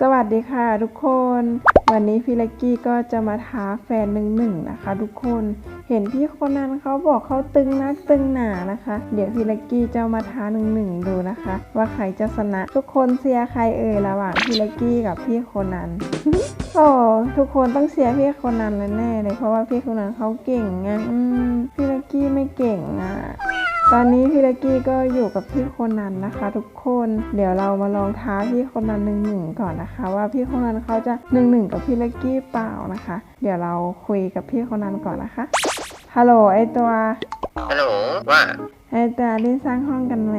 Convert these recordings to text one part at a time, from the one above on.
สวัสดีค่ะทุกคน วันนี้พี่เล็กกี้ก็จะมาท้าแฟนหนึ่งหนึ่งนะคะ ทุกคนเห็นพี่คนนั้นเขาบอกเขาตึงนักตึงหนานะคะ เดี๋ยวพี่เล็กกี้จะมาท้าหนึ่งหนึ่งดูนะคะ ว่าใครจะชนะ ทุกคนเชียร์ใครเอ่ยระหว่างพี่เล็กกี้กับพี่คนนั้นโอ้ทุกคนต้องเชียร์พี่คนนั้นแน่เลยเพราะว่าพี่คนนั้นเขาเก่งไงอืมพี่เล็กกี้ไม่เก่งอะ ตอนนี้พี่เล็กกี้ก็อยู่กับพี่คนนั้นนะคะ ทุกคน เดี๋ยวเรามาลองท้าพี่คนนั้นหนึ่งหนึ่งก่อนนะคะ ว่าพี่คนนั้นเขาจะหนึ่งหนึ่งกับพี่เล็กกี้เปล่านะคะ เดี๋ยวเราคุยกับพี่คนนั้นก่อนนะคะฮัลโหลไอตัวฮัลโหลว่าไอตัวเล่นสร้างห้องกันไหม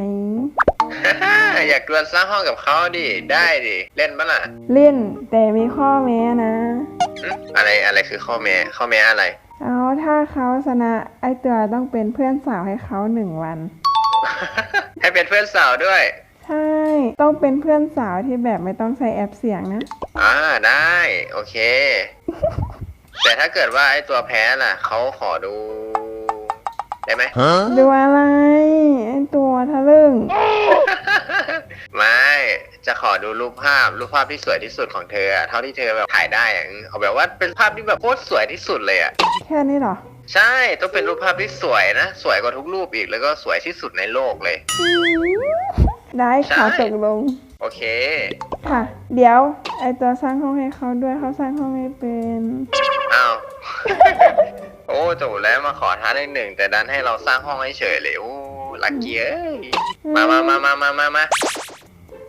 อยากดวลสร้างห้องกับเขาดิ ได้ดิ เล่นปะล่ะ เล่นแต่มีข้อแม้นะหึอะไรอะไรคือข้อแม้ ข้อแม้อะไร เอาถ้าเขาชนะไอตัวต้องเป็นเพื่อนสาวให้เขาหนึ่งวัน ให้เป็นเพื่อนสาวด้วย ใช่ ต้องเป็นเพื่อนสาวที่แบบไม่ต้องใช้แอปเสียงนะ อ่าได้ โอเค แต่ถ้าเกิดว่าไอ้ตัวแพ้ล่ะ เขาขอดู ได้ไหมดูอะไรไอตัวทะลึ่ง ไม่จะขอดูรูปภาพรูปภาพที่สวยที่สุดของเธออะเท่าที่เธอแบบถ่ายได้อะเอาแบบว่าเป็นภาพที่แบบโคตรสวยที่สุดเลยอะแค่นี้เหรอใช่ต้องเป็นรูปภาพที่สวยนะ สวยกว่าทุกรูปอีกแล้วก็สวยที่สุดในโลกเลย ได้ค่ะใช่ตกลง โอเค ค่ะ เดี๋ยว ไอตัวสร้างห้องให้เขาด้วยเขาสร้างห้องไม่เป็น อ้าว โอ้จบแล้วมาขอท้าได้หนึ่งแต่ดันให้เราสร้างห้องให้เฉยเลยโอ้ลักเกียมามามามามามามา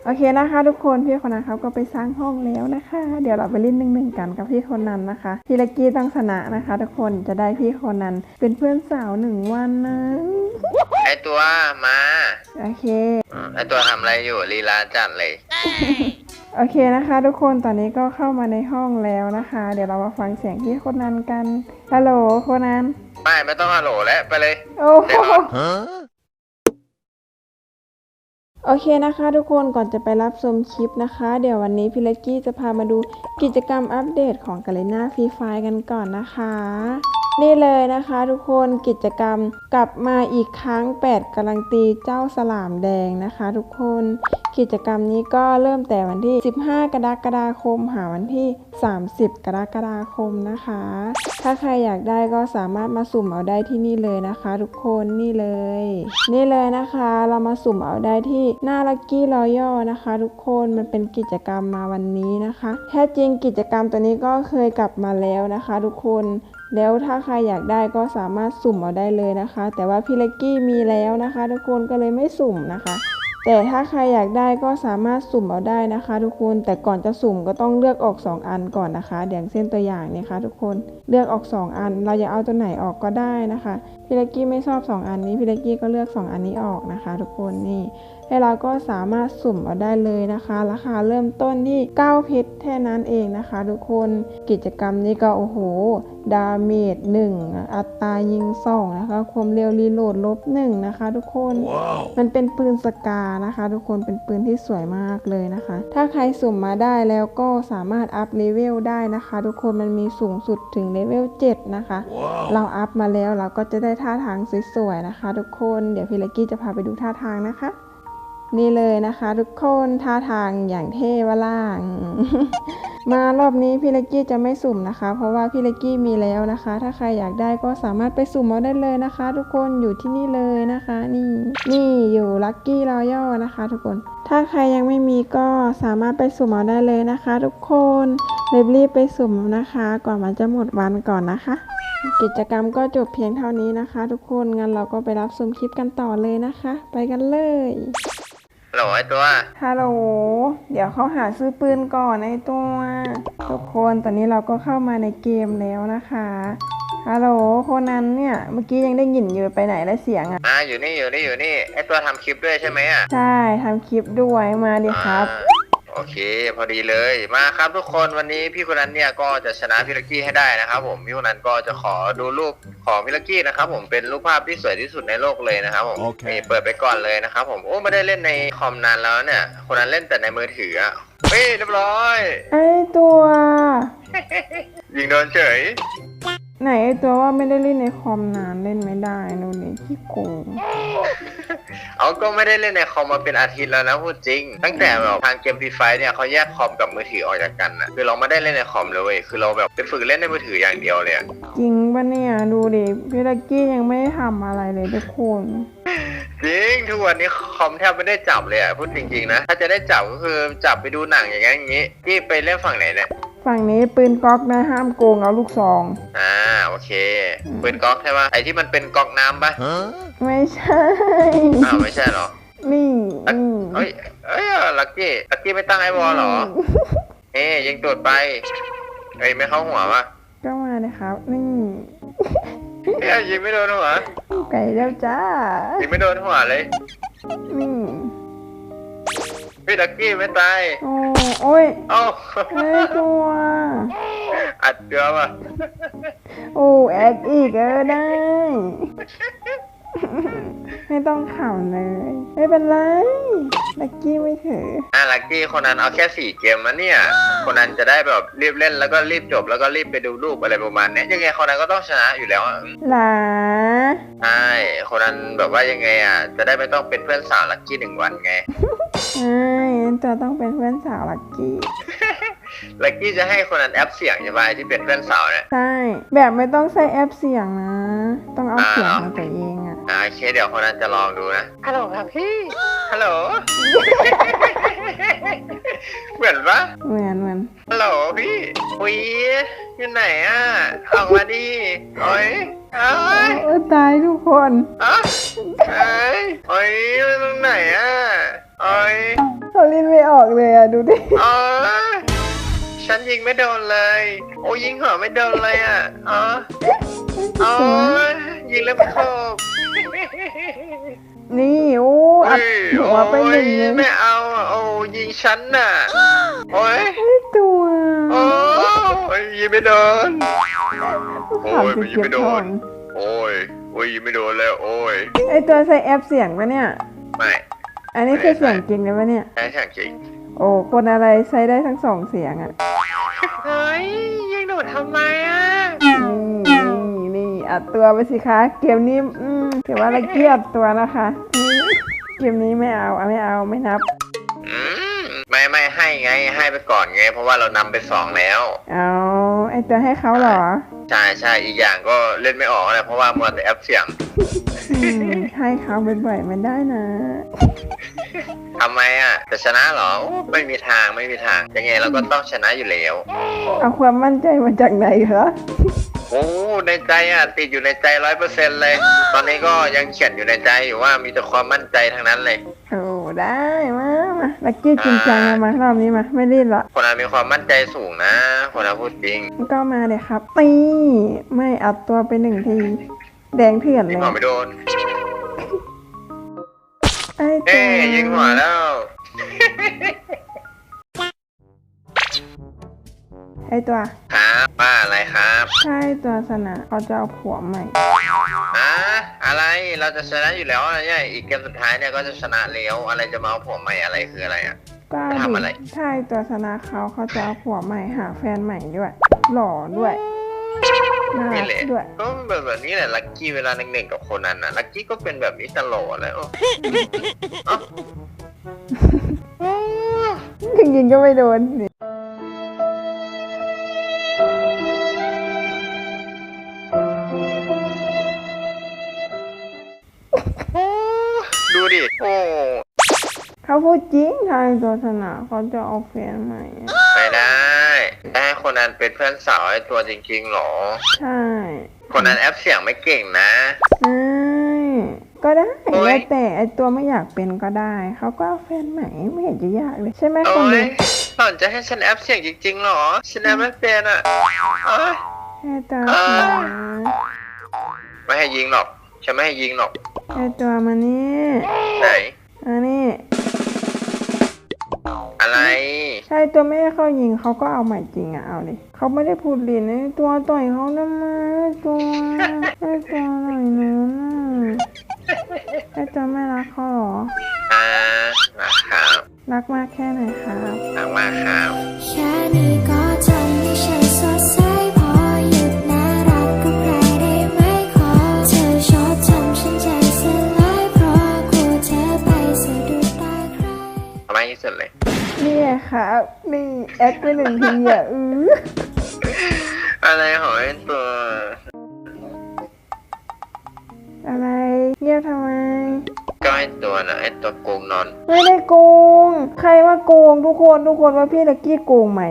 โอเคนะคะ ทุกคนพี่คนนั้นเขาก็ไปสร้างห้องแล้วนะคะ เดี๋ยวเราไปเล่นหนึ่งหนึ่งกันกับพี่คนนั้นนะคะพี่ลักกี้ต้องชนะนะคะ ทุกคนจะได้พี่คนนั้นเป็นเพื่อนสาวหนึ่งวันนะไอตัวมาโอเคอืมไอตัวทำอะไรอยู่ลีลาจัดเลย โอเคนะคะ ทุกคนตอนนี้ก็เข้ามาในห้องแล้วนะคะ เดี๋ยวเรามาฟังเสียงพี่คนนั้นกันฮัลโหลคนนั้นไม่ไม่ต้องฮัลโหลแล้วไปเลย โอ้เดี๋ยวโหโอเคนะคะ ทุกคนก่อนจะไปรับชมคลิปนะคะ เดี๋ยววันนี้พี่เล็กกี้จะพามาดูกิจกรรมอัปเดตของกาเลน่าฟรีไฟกันก่อนนะคะ นี่เลยนะคะทุกคนกิจกรรมกลับมาอีกครั้ง 8กำลังตีเจ้าสลามแดงนะคะ ทุกคนกิจกรรมนี้ก็เริ่มแต่วันที่ 15 กรกฎาคม หาวันที่ 30 กรกฎาคมนะคะ ถ้าใครอยากได้ก็สามารถมาสุ่มเอาได้ที่นี่เลยนะคะ ทุกคนนี่เลย นี่เลยนะคะเรามาสุ่มเอาได้ที่หน้าลักกี้รอยัลนะคะ ทุกคนมันเป็นกิจกรรมมาวันนี้นะคะแท้จริงกิจกรรมตัวนี้ก็เคยกลับมาแล้วนะคะ ทุกคน แล้วถ้าใครอยากได้ก็สามารถสุ่มเอาได้เลยนะคะ แต่ว่าพี่เล็กกี้มีแล้วนะคะ ทุกคนก็เลยไม่สุ่มนะคะ แต่ถ้าใครอยากได้ก็สามารถสุ่มเอาได้นะคะ ทุกคนแต่ก่อนจะสุ่มก็ต้องเลือกออก 2 อันก่อนนะคะอย่างเส้นตัวอย่างเนี่ยค่ะทุกคนเลือกออก 2 อัน เราอยากเอาตัวไหนออกก็ได้นะคะพี่เล็กกี้ไม่ชอบ 2 อันนี้พี่เล็กกี้ก็เลือก 2 อันนี้ออกนะคะ ทุกคนนี่ แล้วเราก็สามารถสุ่มเอาได้เลยนะคะ ราคาเริ่มต้นที่ 9 เพชรแค่นั้นเองนะคะทุกคนกิจกรรมนี้ก็โอ้โห ดาเมจ1 อัตรายิง 2 นะคะ ความเร็วรีโหลดลบ 1 นะคะทุกคนมันเป็นปืนสกานะคะ ทุกคนเป็นปืนที่สวยมากเลยนะคะ ถ้าใครสุ่มมาได้แล้วก็สามารถอัพเลเวลได้นะคะ ทุกคนมันมีสูงสุดถึงเลเวล7นะคะเราอัพมาแล้วเราก็จะได้ท่าทางสวยๆนะคะ ทุกคนเดี๋ยวพี่เล็กกี้จะพาไปดูท่าทางนะคะ นี่เลยนะคะ ทุกคนท่าทางอย่างเท่วะล่าง มารอบนี้พี่เล็กกี้จะไม่สุ่มนะคะ เพราะว่าพี่เล็กกี้มีแล้วนะคะ ถ้าใครอยากได้ก็สามารถไปสุ่มเอาได้เลยนะคะ ทุกคนอยู่ที่นี่เลยนะคะ นี่นี่อยู่ลัคกี้รอยัลนะคะ ทุกคน ถ้าใครยังไม่มีก็สามารถไปสุ่มเอาได้เลยนะคะ ทุกคนรีบๆไปสุ่มนะคะ ก่อนมันจะหมดวันก่อนนะคะ กิจกรรมก็จบเพียงเท่านี้นะคะ ทุกคนงั้นเราก็ไปรับชมคลิปกันต่อเลยนะคะ ไปกันเลย ฮัลโหลไอตัว ฮัลโหล เดี๋ยวเขาหาซื้อปืนก่อนไอ้ตัว ทุกคนตอนนี้เราก็เข้ามาในเกมแล้วนะคะ ฮัลโหลคนนั้นเนี่ย เมื่อกี้ยังได้ยินอยู่ไปไหนแล้วเสียงอะ อ่าอยู่นี่อยู่นี่อยู่นี่ไอตัวทำคลิปด้วยใช่ไหมอะ ใช่ทำคลิปด้วยมาดิครับอ่า โอเค พอดีเลยมาครับทุกคนวันนี้พี่คนนั้นเนี่ยก็จะชนะพี่ลักกี้ให้ได้นะครับ ผมพี่คนนั้นก็จะขอดูรูปของพี่ลักกี้นะครับ ผมเป็นรูปภาพที่สวยที่สุดในโลกเลยนะครับ ผมโอเค นี่เปิดไปก่อนเลยนะครับ ผมโอ้ไม่ได้เล่นในคอมนานแล้วเนี่ย คนนั้นเล่นแต่ในมือถืออะเฮ้ยเรียบร้อย ไอ้ตัว ยิงโดนเฉย ไหนไอตัวว่าไม่ได้เล่นในคอมนานเล่นไม่ได้ดูดิขี้โกงเอาก็ไม่ได้เล่นในคอมมาเป็นอาทิตย์แล้วนะพูดจริง ตั้งแต่แบบทางเกมฟรีไฟเนี่ยเขาแยกคอมกับมือถือออกจากกันนะคือเราไม่ได้เล่นในคอมเลยเว้ยคือเราแบบไปฝึกเล่นในมือถืออย่างเดียวเลยอะจริงปะเนี่ยดูดิพี่ลักกี้ยังไม่ได้ทำอะไรเลยทุกคนจริงทุกวันนี้คอมแทบไม่ได้จับเลยอะพูดจริงๆนะถ้าจะได้จับก็คือจับไปดูหนังอย่างเงี้ยอย่างงี้ที่ไปเล่นฝั่งไหนเนี่ย ฝั่งนี้ปืนก๊อกนะห้ามโกงเอาลูกซอง อ่าโอเค ปืนก๊อกใช่ปะไอที่มันเป็นก๊อกน้ำปะไม่ใช่อ้าวไม่ใช่เหรอ นี่นี่เฮ้ยเอ้ยลักกี้ลักกี้ไม่ตั้งไอ้บอลเหรอเอ้ยยิงตูดไปเอ้ยไม่เข้าหัววะก็มาเลยครับ นี่เอ้ยยิงไม่โดนหัวไก่แล้วจ้ายิงไม่โดนหัวเลยนี่ พี่ลักกี้ไม่ตาย โอ้โอ้ยเอ้าเอ้ยตัว อัดเดือป่ะ โอ้แอคอีกเออได้ ไม่ต้องขำเลย ไม่เป็นไร ลักกี้ไม่ถือ อะลักกี้คนนั้นเอาแค่สี่เกมมาเนี่ย คนนั้นจะได้แบบรีบเล่นแล้วก็รีบจบแล้วก็รีบไปดูรูปอะไรประมาณเนี้ยยังไงคนนั้นก็ต้องชนะอยู่แล้วอะหลาใช่คนนั้นแบบว่ายังไงอะจะได้ไม่ต้องเป็นเพื่อนสาวลักกี้หนึ่งวันไง ใช่ตัวต้องเป็นเพื่อนสาวลักกี้ ลักกี้จะให้คนนั้นแอปเสียงใช่ไหมที่เป็นเพื่อนสาวเนี่ย ใช่ แบบไม่ต้องใส่แอปเสียงนะ ต้องเอาเสียงของตัวเอง อะอ่าโอเคเดี๋ยวคนนั้นจะลองดูนะ ฮัลโหลครับพี่ ฮัลโหล เหมือนปะเหมือนเหมือนฮัลโหลพี่อุ้ยอยู่ไหนอะ ออกมาดิโอ้ยเอ้ยเออตายทุกคนอะเอ้ยโอ้ยตรงไหนอะโอ้ยเขาลิ้นไม่ออกเลยอะดูดิโอ้ย ฉันยิงไม่โดนเลย โอ้ยยิงหัวไม่โดนเลยอะอ๋อโอ้ยยิงแล้วไม่เข้านี่โอ้อัดหัวไปหนึ่งโอ้เลยยไม่เอาอะโอ้ยิงฉันน่ะโอ้ยไอ้ตัวโอ้ยยิงไม่โดนโอ้ขำยจะมันยิงเก็บไม่โดทอนนโอ้ยโอ้ยยิงไม่โดนแล้วโอ้ยไอตัวใส่แอปเสียงปะเนี่ยไม่อันนี้คือเสียงจริงเลยปะเนี่ยใช่ใช่จริง โอ้คนอะไรใช้ได้ทั้งสองเสียงอะเฮ้ยยิงหนูทำไมอะนี่นี่นี่อัดตัวไปสิคะ เกมนี้อืมถือว่าละเกียดตัวนะคะนี่เกมนี้ไม่เอาเอาไม่เอาไม่นับอืมไม่ไม่ให้ไงให้ไปก่อนไง เพราะว่าเรานำไปสองแล้ว เอาไอตัวให้เขาเหรอใช่ใช่อีกอย่างก็เล่นไม่ออกเลยเพราะว่ามัวแต่แอปเสียง อืมให้เขาบ่อยๆไม่ได้นะ ทำไมอะจะชนะเหรอโอ้ไม่มีทางไม่มีทาง ยังไงเราก็ต้องชนะอยู่แล้วเอาความมั่นใจมาจากไหนคะโอ้ในใจอะติดอยู่ในใจร้อยเปอร์เซ็นเลย ตอนนี้ก็ยังเขียนอยู่ในใจอยู่ว่ามีแต่ความมั่นใจทั้งนั้นเลย โอ้ได้มามาลักกี้จริงจังมารอบนี้มาไม่รีบละคนนั้นมีความมั่นใจสูงนะคนนั้นพูดจริงก็มาเลยครับตีไม่อัดตัวไปหนึ่งที แดงเถื่อนเลยิงยหัวไม่โดน ไอ้ตัเอ้วยยิงหัวแล้ว ไอ้ตัวครับว่าอะไรครับใช่ตัวสนะเขาจะเอาผัวใหม่อะอะไรเราจะชนะอยู่แล้วนะเนี่ยอีกเกมสุดท้ายเนี่ยก็จะชนะแล้วอะไรจะมาเอาผมใหม่อะไรคืออะไรอะ ก็ทำอะไรดิใช่ตัวสนะเขาเขาจะเอาผัวใหม่หาแฟนใหม่ด้วย หล่อด้วย น่านี่รักแหละด้วยก็แบบแบบนี้แหละลักกี้เวลาหนึ่งๆกับคนนั้นน่ะลักกี้ก็เป็นแบบนี้ตลอดเลยโอ้เอ้าโอ้ยิงๆก็ไม่โดนนี่ดูดิ โอ้เขาพูดจริงทางตัวสนะเขาจะเอาแฟนใหม่ อะไม่ได้ได้ให้คนนั้นเป็นเพื่อนสาวไอ้ตัวจริงๆหรอ ใช่ คนนั้นแอปเสียงไม่เก่งนะ ใช่ ก็ได้โอ๊ย แล้วแต่ไอตัวไม่อยากเป็นก็ได้ เขาก็เอาแฟนใหม่ไม่เห็นจะยากเลย ใช่ไหมคโอ้นยดูหล่อนจะให้ฉันแอปเสียงจริงๆหรอ ฉันแอปไม่เป็นอะเอ้ยไอตัวอ่ามาไม่ให้ยิงหรอก ฉันไม่ให้ยิงหรอกไอตัวมานี่ไหน อันนี้ ไร ใช่ตัวแม่เขายิงเขาก็เอาใหม่จริงอะเอาเลยเขาไม่ได้พูดเรียนนตัวต่อยเขาทำไมตัวให้ตัวหน่อยนะไห้ตัวแม่รักเขาหรอรักครับรักมากแค่ไหนครับรักมากครับแค่นี้ก็ทำให้ฉันสดใสพอหยุดน่ารักกับใครได้ไหมขอเธอชอบทำฉันใจสลายเพราะกลัวเธอไปสะดุตาใครทำไมที่สุดเลย งทีอะอืออะไรของไอ้ตัว อะไรเงียบทำไม ก็ไอ้ตัวนะไอ้ตัวโกงนอน ไม่ได้โกง ใครว่าโกงทุกคนทุกคนว่าพี่ลักกี้โกงไหม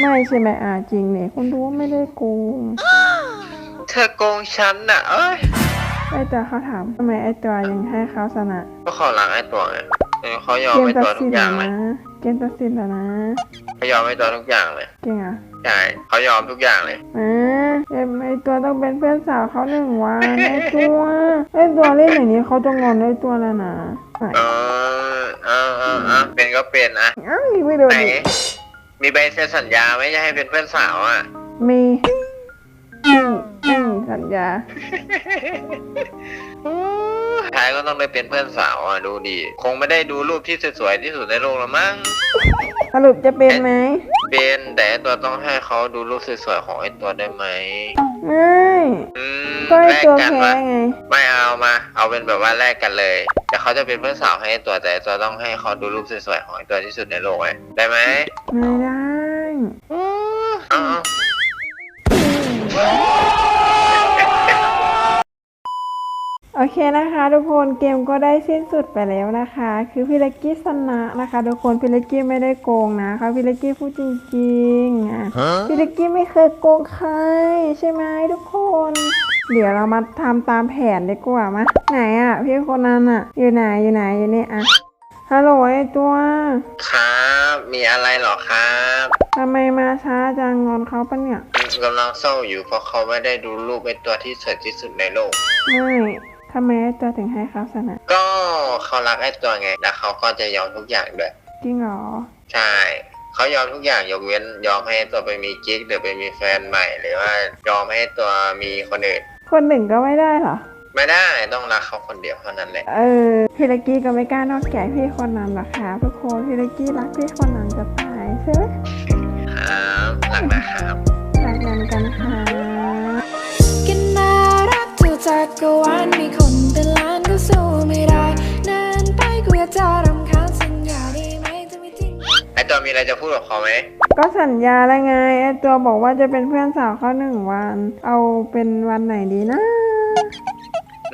ไม่ใช่ไหมอ่าจริงเนี่ยคุณดูว่าไม่ได้โกง เธอโกงฉันน่ะเอ้ยไอตัวเขาถามทำไมไอตัวยังให้เขาชนะก็ขอหลังไอ้ตัวไง เออเขายอมเกมไอ้ตัดตัวทุสิกนอย่างแล้วเลยนะเกมตัดสินแล้วนะเขายอมไอ้ตัวทุกอย่างเลยเก่งอะใช่เขายอมทุกอย่างเลยอ่าเอ็มไอตัวต้องเป็นเพื่อนสาวเขาหนึ่งวันไอตัวไอตัวเล่นอย่างนี้เขาจะงอนไอตัวแล้วนะไหนเออเออเออเออเป็นก็เป็นอะอ้าวยิงไม่โดนไหนอีกมีใบเซ็นสัญญาไหมจะให้เป็นเพื่อนสาวอะ มีอืมอืม สัญญา ท้ายก็ต้องได้เป็นเพื่อนสาวอะดูดีคงไม่ได้ดูรูปที่สวยๆที่สุดในโลกละมั้ง สรุปจะเป็นไหม เป็นแต่ไอ้ตัวต้องให้เขาดูรูปสวยๆของไอ้ตัวได้ไหมไม่ อืมก็ไอแลกตัวกันแพ้มาไง ไม่เอามา เอาเป็นแบบว่าแลกกันเลย แต่เขาจะเป็นเพื่อนสาวให้ไอ้ตัวแต่ไอ้ตัวต้องให้เขาดูรูปสวยๆของไอ้ตัวที่สุดในโลกเลยได้ไหมไม่ได้เอา เคนะคะ ทุกคนเกมก็ได้สิ้นสุดไปแล้วนะคะ คือพี่เล็กกี้ชนะนะคะ ทุกคนพี่เล็กกี้ไม่ได้โกงนะคะพี่เล็กกี้พูดจริงๆอะพี่เล็กกี้ไม่เคยโกงใครใช่ไหมทุกคน เดี๋ยวเรามาทำตามแผนดีกว่ามาไหนอะ พี่คนนั้นอะ อยู่ไหนอยู่ไหนอยู่นี่อะฮัลโหลไอตัว ครับ มีอะไรเหรอครับทำไมมาช้าจังงอนเขาปะเนี่ยกำลังเศร้าอยู่เพราะเขาไม่ได้ดูรูปไอ้ตัวที่สวยที่สุดในโลกไม่ ทำไมไอตัวถึงให้เขาชนะก็เขารักไอ้ตัวไง แล้วเขาก็จะยอมทุกอย่างด้วย จริงเหรอ ใช่ เขายอมทุกอย่างยกเว้น ยอมให้ตัวไปมีกิ๊กหรือไปมีแฟนใหม่ หรือว่ายอมให้ตัวมีคนอื่น คนหนึ่งก็ไม่ได้เหรอ ไม่ได้ต้องรักเขาคนเดียวเท่านั้นแหละ เออพี่เล็กกี้ก็ไม่กล้านอกใจพี่คนนั้นหรอกค่ะทุกคนพี่เล็กกี้รักพี่คนนั้นจะตายใช่ไหมครับรักนะครับรักกันกันค่ะกันน่ารักทั่ว จักรวาลมีคนเป็นล้านก็สู้ไม่ได้นานไปกูอยากจะรำคาญสัญญาได้ไหมจะไม่ทิ้งไอ้ตัวมีอะไรจะพูดกับเขาไหม ก็สัญญาแล้วไงไอตัวบอกว่าจะเป็นเพื่อนสาวเขาหนึ่งวัน เอาเป็นวันไหนดีนะ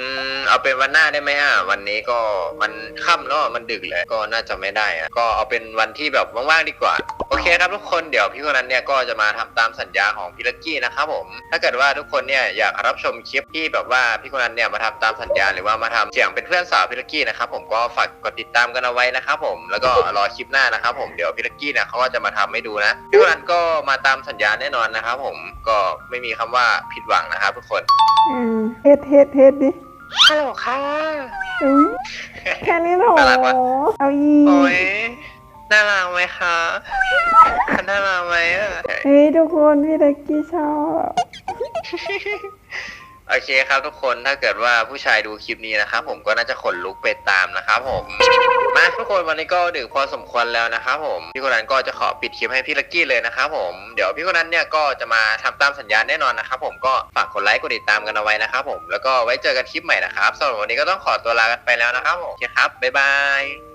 อืมเอาเป็นวันหน้าได้ไหมอะวันนี้ก็มันค่ำแล้วมันดึกเลยก็น่าจะไม่ได้อะก็เอาเป็นวันที่แบบว่างๆดีกว่า โอเคครับทุกคนเดี๋ยวพี่คนนั้นเนี่ยก็จะมาทำตามสัญญาของพี่ลักกี้นะครับผม ถ้าเกิดว่าทุกคนเนี่ยอยากรับชมคลิปที่แบบว่าพี่คนนั้นเนี่ยมาทำตามสัญญาหรือว่ามาทำเสียงเป็นเพื่อนสาวพี่ลักกี้นะครับผมก็ฝากกดติดตามกันเอาไว้นะครับผมแล้วก็รอคลิปหน้านะครับผมเดี๋ยวพี่ลักกี้เนี่ยเขาก็จะมาทำให้ดูนะพี่คนนั้นก็มาตามสัญญาแน่นอนนะครับผมก็ไม่มีคำว่าผิดหวังนะครับทุกคนเฮ็ดเฮ็ดเฮ็ดดิ ฮัลโหลค่ะ อุ้ยแค่นี้เหรอน่ารักปะเอาอีโอ้กยน่ารักไหมคะน่ารักไหมอะ เฮ้ยทุกคนพี่เล็กกี้ชอบ โอเคครับทุกคนถ้าเกิดว่าผู้ชายดูคลิปนี้นะครับผมก็น่าจะขนลุกไปตามนะครับผมมาทุกคนวันนี้ก็ดึกพอสมควรแล้วนะครับผมพี่คนนั้นก็จะขอปิดคลิปให้พี่ลักกี้เลยนะครับผมเดี๋ยวพี่คนนั้นเนี่ยก็จะมาทำตามสัญญาแน่นอนนะครับผมก็ฝากกดไลค์กดติดตามกันเอาไว้นะครับผมแล้วก็ไว้เจอกันคลิปใหม่นะครับสำหรับวันนี้ก็ต้องขอตัวลากันไปแล้วนะครับผมโอเคครับบ๊ายบาย